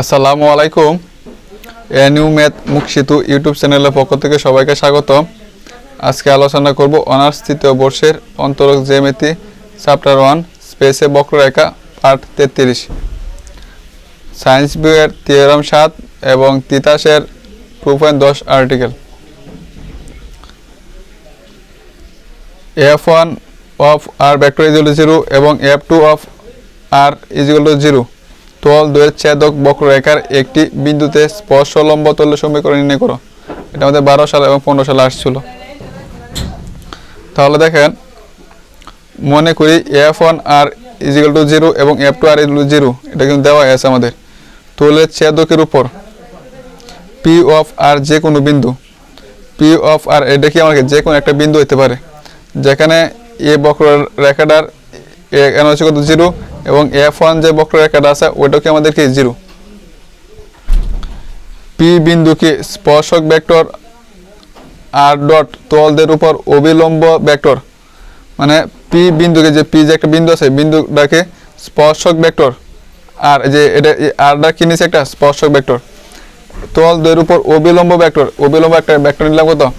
আসসালামু আলাইকুম। এনিউ ম্যাথ মুখ সেতু ইউটিউব চ্যানেলের পক্ষ থেকে সবাইকে স্বাগত আজকে আলোচনা করব অনার্স তৃতীয় বর্ষের অন্তরক জ্যামিতি, চ্যাপ্টার ওয়ান, স্পেসে বক্ররেখা পার্ট তেত্রিশ। সায়েন্স বইয়ের থিওরাম সাত এবং তিতাসের টু পয়েন্ট দশ article. F one of R vector equal zero এবং F two of R equal to zero. তল দুয়ের ছেদক, বক্ররেখার একটি বিন্দুতে স্পর্শ লম্ব তলের সমীকরণ নির্ণয় করো। এটা আমাদের বারো সাল এবং পনেরো সালে আসছিল। তাহলে দেখেন, মনে করি F one R equal to zero এবং F two R equal zero এটা কিন্তু দেওয়া আছে আমাদের। তলের ছেদকের উপর পি অফ আর যে কোনো বিন্দু। পি অফ আর এটা কি আমাকে যে কোনো একটা বিন্দু হতে পারে। যেখানে এ বক্ররেখাটার এখানে হচ্ছে কত? জিরো এবং এফ ওয়ান যে বক্ররেখাটা আছে ওইটাও কি আমাদের কি জিরো পি বিন্দুকে স্পর্শক ভেক্টর? আর ডট তলদের উপর অবিলম্ব ভেক্টর। মানে পি বিন্দুকে যে পি যে একটা বিন্দু আছে, বিন্দুটাকে স্পর্শক ভেক্টর। আর যে এটা আরটা কি নিচ্ছে একটা? স্পর্শক ভেক্টর। তল দুইয়ের উপর অবিলম্ব ভেক্টর। অবিলম্ব একটা ভেক্টর নিলাম কত?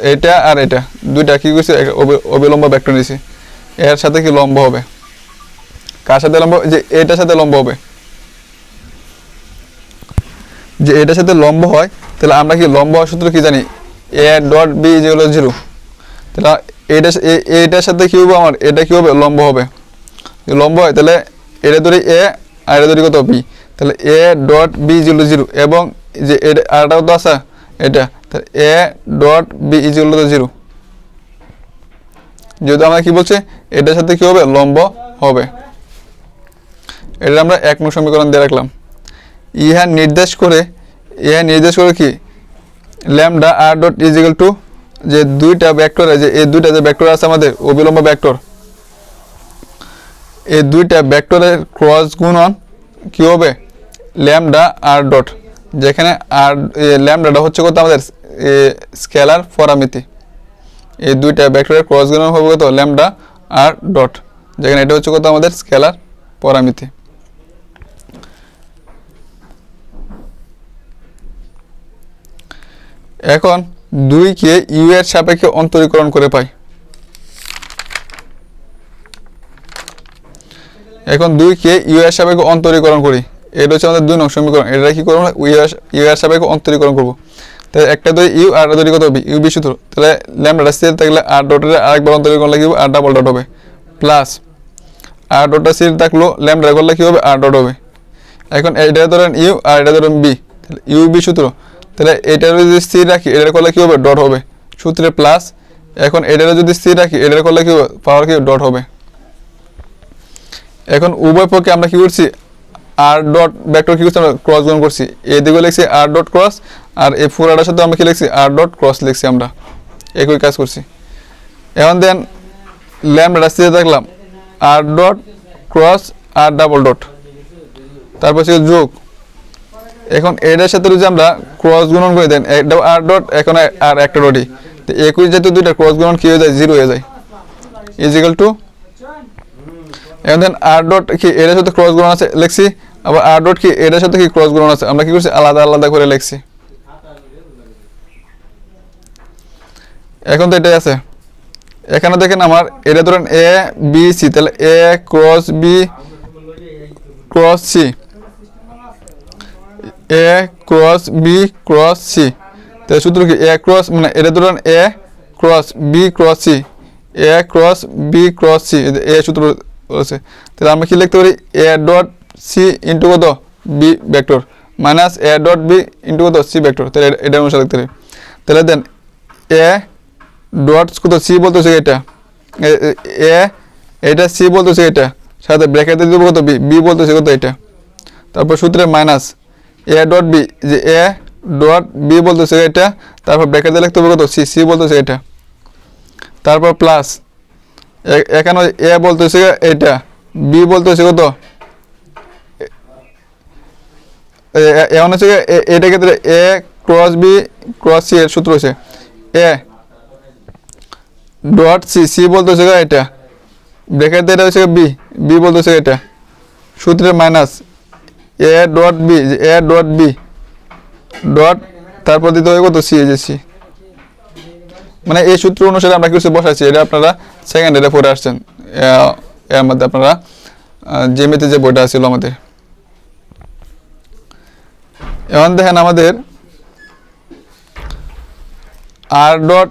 এটা আর এটা। দুইটা কি করছে অবি- অবিলম্ব ভেক্টর নিছি। এর সাথে কি লম্ব হবে? কার সাথে লম্ব যে এটার সাথে লম্ব হবে? যে এটার সাথে লম্ব হয়, তাহলে আমরা কি লম্ব হওয়ার সূত্র কি জানি? এ ডট বি যেগুলো জিরো তাহলে এটা এইটার সাথে কি হবে আমার? এটা কি হবে? লম্ব হবে। লম্ব হয়, তাহলে এটা ধরি এ আর এটা ধরি কত? বি তাহলে A dot B zero zero এবং যে এটা আরটাও তো আছে? এটা। তাহলে এ ডট বি ইজিগুলো তো জিরো যেহেতু আমরা কি বলছি? এটার সাথে কি হবে? লম্ব হবে। এটা আমরা এক নং সমীকরণ দিয়ে রাখলাম। ইহা নির্দেশ করে, ইহা নির্দেশ করে কি? Lambda R dot equal to যে দুইটা ভেক্টর যে এই দুইটা যে ভেক্টর আছে আমাদের, অবিলম্ব ভেক্টর এই দুইটা ভেক্টরের ক্রস গুণন কি হবে? ল্যামডা আর ডট, যেখানে আর ল্যামডাটা হচ্ছে কত আমাদের? স্কেলার পরামিতি। এই দুইটা ভেক্টরের ক্রস গুণন হবে কত? ল্যামডা আর ডট, যেখানে এটা হচ্ছে কত আমাদের? স্কেলার পরামিতি। এখন দুইকে ইউ এর সাপেক্ষে অন্তরীকরণ করে পাই। এখন দুইকে ইউ এর সাপেক্ষে অন্তরীকরণ করি। এটা হচ্ছে আমাদের দুই নং সমীকরণ। এটা কি করব ইউ এর সাপেক্ষে অন্তরীকরণ করব। তাহলে একটা দুই ইউ, আর ধরি কত হবে? ইউ বি সূত্র তাহলে ল্যামডা স্থির থাকলে আর ডটের আরেকবার অন্তরীকরণ লাগবে আর ডাবল ডট হবে। প্লাস আর ডটটা স্থির থাকল ল্যামডা করলে কি হবে? আর ডট হবে। এখন এটা ধরেন ইউ, আর এটা ধরেন বি। তাহলে ইউ বি সূত্র তাহলে এটারও যদি স্থির রাখি, এটার করলে কী হবে? ডট হবে। সূত্রে প্লাস এখন এটার যদি স্থির রাখি, এটার করলে কী পাওয়ার কি ডট হবে। এখন উভয় পক্ষে আমরা কী করছি? আর ডট ভেক্টর কী করছি? আমরা ক্রস গ্রহণ করছি। এদিকে লিখছি আর ডট ক্রস আর এই ফুরাটার সাথে আমরা কী লিখছি? আর ডট ক্রস লিখছি আমরা। একই কাজ করছি। এখন দেন ল্যামডা স্থির দেখলাম। R dot cross R double dot তারপর যোগ। এখন এটার সাথে যদি আমরা ক্রস গুণন করে দেন আর ডট এখন আর একটা ডটই তো একুশ যেহেতু দুইটা ক্রস গুণন, কি হয়ে যায়? জিরো হয়ে যায়। ইজিক্যাল টু এখন দেন আর ডট কি এটার সাথে ক্রস গুণন আছে, লিখছি। আবার আর ডট কি এটার সাথে কি ক্রস গুণন আছে? আমরা কি করছি? আলাদা আলাদা করে লিখছি। এখন তো এটাই আছে। এখানে দেখেন আমার, এটা ধরেন এ বি সি তাহলে A cross B cross C A cross B cross C তাহলে সূত্র কি? এ ক্রস মানে এটা ধরুন A cross B cross C A cross B cross C A সূত্র রয়েছে। তাহলে আমরা কি লিখতে পারি? এ ডট সি ইন্টু কত? B vector minus A dot B into কত? সি ভেক্টর তাহলে এটা- অনুসারে লিখতে পারি। তাহলে দেন এ ডট কত? সি বলতেছে এটা। এ- এটা সি বলতেছে এটা। সাথে ব্র্যাকেট দেবো কত? বি বি বলতেছে কত? এটা। তারপর সূত্রে মাইনাস এ ডট বি যে এ ডট বি বলতেছে এটা, তারপর ব্র্যাকেট লিখতে হবে কত? সি সি বলতেছে এটা। তারপর প্লাস এখানে এ বলতেছে এটা বি বলতেছে কত? এখন হচ্ছে এটা ক্ষেত্রে A cross B cross C এর সূত্র হচ্ছে এ ডট সি সি বলতেছে এটা। ব্র্যাকেট দিয়ে এটা হচ্ছে বি বি বলতেছে এটা। সূত্রে minus A dot B A dot B dot তারপর দিতে হবে কত সি এই যে সি মানে এই সূত্র অনুসারে আমরা কিছু বসাইছি, এটা আপনারা সেকেন্ড এটা পড়ে আসছেন। এর মধ্যে আপনারা জেমিতে যে বইটা ছিল আমাদের। এখন দেখেন আমাদের আর ডট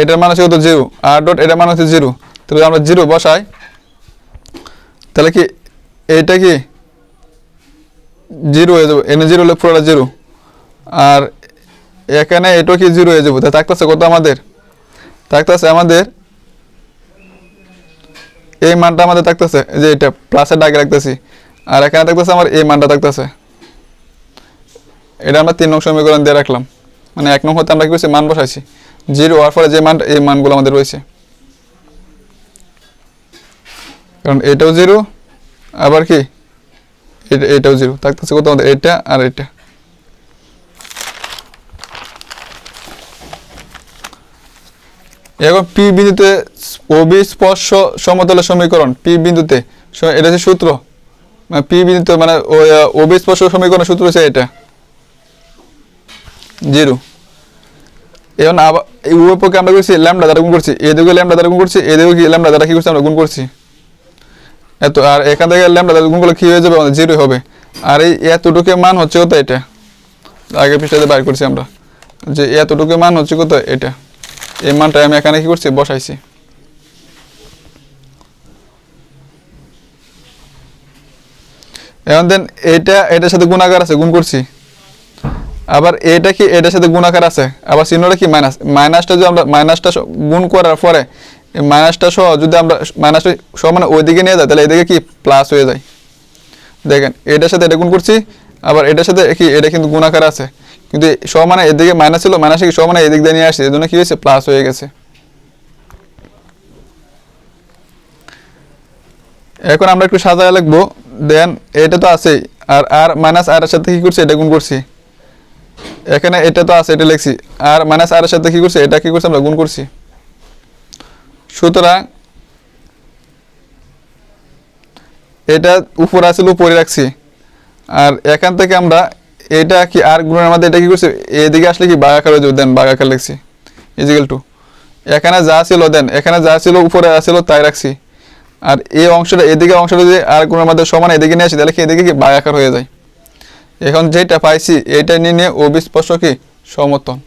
এটার মান হচ্ছে কত? জিরো আর ডট এটার মান হচ্ছে জিরো তাহলে আমরা জিরো বসাই। তাহলে কি এইটা কি? জিরো হয়ে যাবে, এনে জিরো হলে পুরোটা জিরো। আর এখানে এটাও কি জিরো হয়ে যাবে। তা থাকতেছে কত আমাদের? থাকতেছে আমাদের, এই মানটা আমাদের থাকতেছে যে এটা প্লাসের ডাকে রাখতেছি। আর এখানে থাকতেছে আমার এই মানটা থাকতেছে। এটা আমরা তিন নং সমীকরণ দিয়ে রাখলাম। মানে এক নং হতে আমরা কি করছি? মান বসাইছি। জিরো হওয়ার ফলে যে মান, এই মানগুলো আমাদের রয়েছে। কারণ এটাও জিরো, আবার কি? এটা, এটাও জিরো থাকতেছে কত আমাদের? এটা আর এটা। এখন পি বিন্দুতে ওবি স্পর্শ সমীকরণ। পি বিন্দুতে। এটা হচ্ছে সূত্র। মানে পি বিন্দুতে মানে ওবি স্পর্শ সূত্র হচ্ছে এটা। জিরো এখন আবার উভয় পক্ষে আমরা করছি ল্যামডা দ্বারা গুণ করছি। এদিকে ল্যামডা দ্বারা গুণ করছি, এদিকে ল্যামডা দ্বারা কি করছি আমরা গুণ করছি? এত, আর এখান থেকে ল্যামডা দ্বারা গুণ করলে কি হয়ে যাবে? জিরো হবে। আর এই এতটুকু মান হচ্ছে কত এটা? আগে পৃষ্ঠাতে বাইর করছি আমরা। যে এতটুকু মান হচ্ছে কত? এটা। এই মানটা আমি এখানে কি করছি? বসাইছি। এখন দেন এটা, এটার সাথে গুণাকার আছে, গুণ করছি। আবার এটা কি, এটার সাথে গুণাকার আছে? আবার চিহ্নটা কি? মাইনাস মাইনাসটা যে আমরা মাইনাসটা গুণ করার পরে মাইনাসটা সহ যদি আমরা মাইনাসটা সহ মানে ওইদিকে নিয়ে যাই, তাহলে এদিকে কি? প্লাস হয়ে যায়। দেখেন, এটার সাথে এটা গুণ করছি, আবার এটার সাথে কি? এটা কিন্তু গুণাকার আছে। কিন্তু সহ মানে এদিকে মাইনাস ছিল মাইনাসে কি সহ মানে এদিক দিয়ে নিয়ে আসছে, এই জন্য কি হয়েছে? প্লাস হয়ে গেছে। এখন আমরা একটু সাজায় লিখব। দেন, এটা তো আছেই। আর আর মাইনাস আর এর সাথে কি করছি? এটা গুণ করছি। এখানে এটা তো আছে, এটা লিখছি। আর মাইনাস আর এর সাথে কি করছি? এটা কি করছি? আমরা গুণ করছি। সুতরাং এটা উপর আসলে উপরে রাখছি। আর এখান থেকে আমরা এটা কি আর গুণের মধ্যে এটা কি করছি? এদিকে আসলে কি বাগাকার যাবে দেন বাগাকার লিখছি। ইজিক্যাল টু এখানে যা ছিল দেন, এখানে যা ছিল উপরে আসছিল তাই রাখছি। আর এই অংশটা, এদিকে অংশটা যদি আর গুণের মধ্যে সমান এদিকে নিয়ে আসি, তাহলে কি এদিকে কি বাগাকার হয়ে যায়? এখন যেটা পাইছি এইটা নিয়ে নিয়ে অবিস্পর্শ কি? সমর্থন।